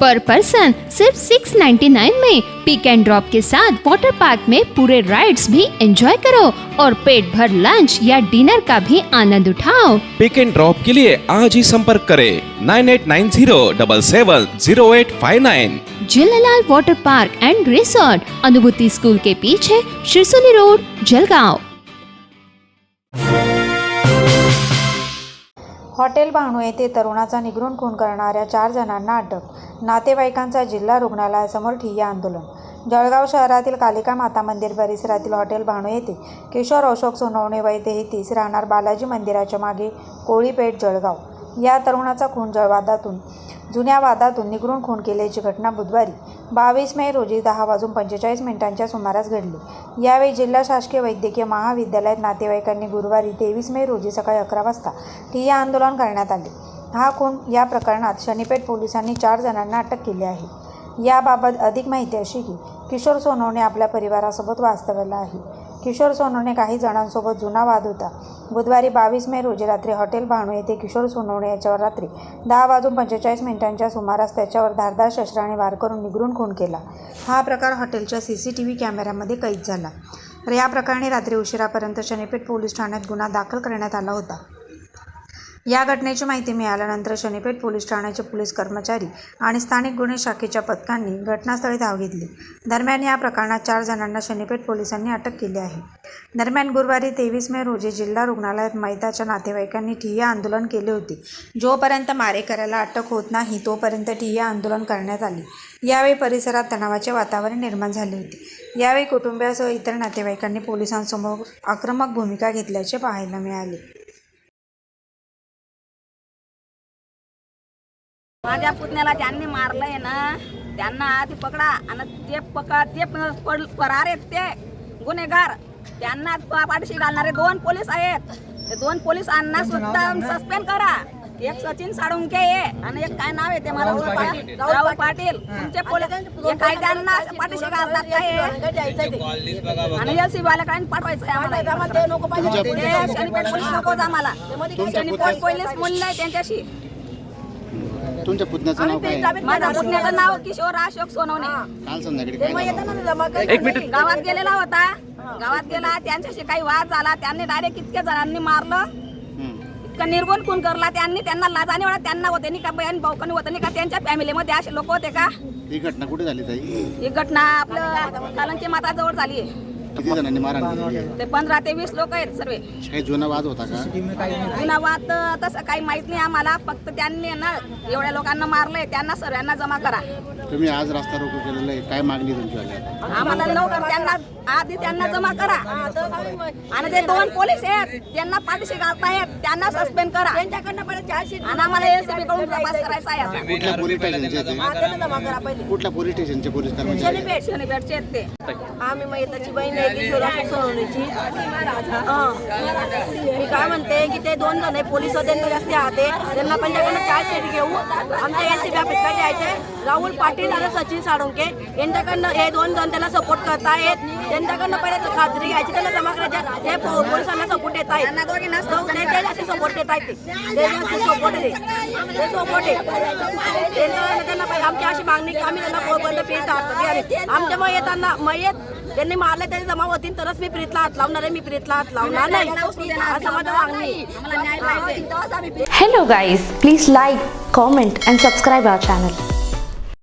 पर person सिर्फ 699 में पिक and drop के साथ वाटर पार्क में पूरे राइड्स भी एंजॉय करो और पेट भर लंच या डिनर का भी आनंद उठाओ। पिक एंड ड्रॉप के लिए आज ही संपर्क करें nine eight nine zero double seven zero eight five nine Jhulelal water park and resort Anubhuti school के पीछे शिरसोली रोड जलगांव। हॉटेल भानू येथे तरुणाचा निगरून खून करणाऱ्या चार जणांना अटक। नातेवाईकांचा जिल्हा रुग्णालयासमोर ठिय्या आंदोलन. जळगाव शहरातील कालिका माता मंदिर परिसरातील हॉटेल भानू येथे किशोर अशोक सोनवणे वय तेहतीस राहणार बालाजी मंदिराच्या मागे कोळीपेठ जळगाव. या तरुणाचा खून जळवादातून जुन्या वादातून निगरून खून केल्याची घटना बुधवारी बावीस मे रोजी दहा वाजून पंचेचाळीस मिनिटांच्या सुमारास घडली. यावेळी जिल्हा शासकीय वैद्यकीय महाविद्यालयात नातेवाईकांनी गुरुवारी तेवीस मे रोजी सकाळी अकरा वाजता ठिय्या आंदोलन करण्यात आले. हा खून या प्रकरणात शनीपेठ पोलिसांनी चार जणांना अटक केली आहे. याबाबत अधिक माहिती अशी की किशोर सोनवणे आपल्या परिवारासोबत वास्तव्याला आहे. किशोर सोनवणे काही जणांसोबत जुना वाद होता. बुधवारी बावीस मे रोजी रात्री हॉटेल भाणू येथे किशोर सोनवणे याच्यावर रात्री दहा वाजून पंचेचाळीस मिनिटांच्या सुमारास त्याच्यावर धारदार शस्त्राने वार करून निगरून खून केला. हा प्रकार हॉटेलच्या सी सी टी व्ही कॅमेऱ्यामध्ये कैद झाला. या प्रकरणी रात्री उशिरापर्यंत शनीपेठ पोलीस ठाण्यात गुन्हा दाखल करण्यात आला होता. या घटनेची माहिती मिळाल्यानंतर शनीपेठ पोलीस ठाण्याचे पोलीस कर्मचारी आणि स्थानिक गुन्हे शाखेच्या पथकांनी घटनास्थळी धाव घेतली. दरम्यान या प्रकरणात चार जणांना शनीपेठ पोलिसांनी अटक केली आहे. दरम्यान गुरुवारी तेवीस मे रोजी जिल्हा रुग्णालयात मैताच्या नातेवाईकांनी ठिय्या आंदोलन केले होते. जोपर्यंत मारेकऱ्याला अटक होत नाही तोपर्यंत ठिय्या आंदोलन करण्यात आले. यावेळी परिसरात तणावाचे वातावरण निर्माण झाले होते. यावेळी कुटुंबियासह इतर नातेवाईकांनी पोलिसांसमोर आक्रमक भूमिका घेतल्याचे पाहायला मिळाले. माझ्या पुतण्याला ज्यांनी मारलंय ना त्यांना आधी पकडा आणि ते पका ते फरार आहेत ते गुन्हेगार. त्यांना पाठीशी घालणारे दोन पोलीस आहेत. ते दोन पोलिसांना सुद्धा सस्पेंड करा. एक सचिन साळुंके आहे आणि एक काय नाव आहे ते मला. राहुल पाटील. तुमचे पोलीस काय त्यांना पाठीशी घालतात काय? आणि एल सी वाल्याकडे पाठवायचं आम्हाला ते शनीपेठ पोलीस नकोच आम्हाला शनीपेठ पोलीस मूल्य आहे त्यांच्याशी. तुमच्या पुतण्याचं नाव काय? आहे? माझ्या पुतण्याचं नाव किशोर अशोक सोनवणे. काल संध्याकाळी काय झालं? गावात गेलेला होता. गावात गेला त्यांच्याशी काही वाद झाला त्यांनी डायरेक्ट इतक्या जणांनी मारलं. हम्म. इतकं निर्गुण खून करला त्यांनी त्यांना लाजाने वाटत त्यांना होते नाही का बहीण भाऊकणी होतं नाही का त्यांच्या फॅमिलीमध्ये असे लोक होते का? ही घटना कुठे झाली ताई? ही घटना आपलं कालंकी माता जवळ झाली किती जणांनी मारहाण केली? आहे? ते पंधरा ते वीस लोक आहेत सर्व. काही जुना वाद होता का? जुना वाद तसं काही माहीत नाही आम्हाला. फक्त त्यांनी ना एवढ्या लोकांना मारलंय. त्यांना सर्वांना जमा करा. तुम्ही आज रस्ता रोको केलेला आहे. काय मागणी तुमची? आम्हाला लवकर त्यांना आधी त्यांना जमा करा. आणि ते दोन पोलीस आहेत त्यांना पाठीशी घालतायत त्यांना सस्पेंड करा. आणि आम्हाला एसीबी कडून तपास करायचा आहे. कुठल्या पोलीस स्टेशनचे कुठल्या पोलीस स्टेशनचे पोलीस कर्मचारी आहेत? शनिपेठचे आहेत ते आम्ही मैताची बहीण आहे किशोरा सोनवणीची मी काय म्हणते की ते दोन जण आहे पोलीस होते ते रस्ते आहाते. त्यांना पंजाकडनं चार सीट घेऊ. आमच्या एल सी बी ऑफिसकडे यायचे राहुल पाटील आणि सचिन साळुंके यांच्याकडनं हे दोन जण त्याला सपोर्ट करतायत. त्यांच्याकडनं पहिले तर खात्री घ्यायची त्याला जमा करायच्या ते पोलिसांना सपोर्ट देत आहेत. त्यांना जास्त सपोर्ट देत आहेत ते. सपोर्ट आहे ते. सपोर्ट आहे त्यांना त्यांना पाहिजे आमची अशी मागणी की आम्ही त्यांना पोरबंद पित आहात आमच्या मग येताना मयत त्यांनी मारले त्यांनी जमा होतील तरच मी प्रीतला हात लावणार आहे. मी प्रीतला हात लावणार नाही. असं माझं मागणी आहे. आम्हाला न्याय पाहिजे. Hello guys, please like, comment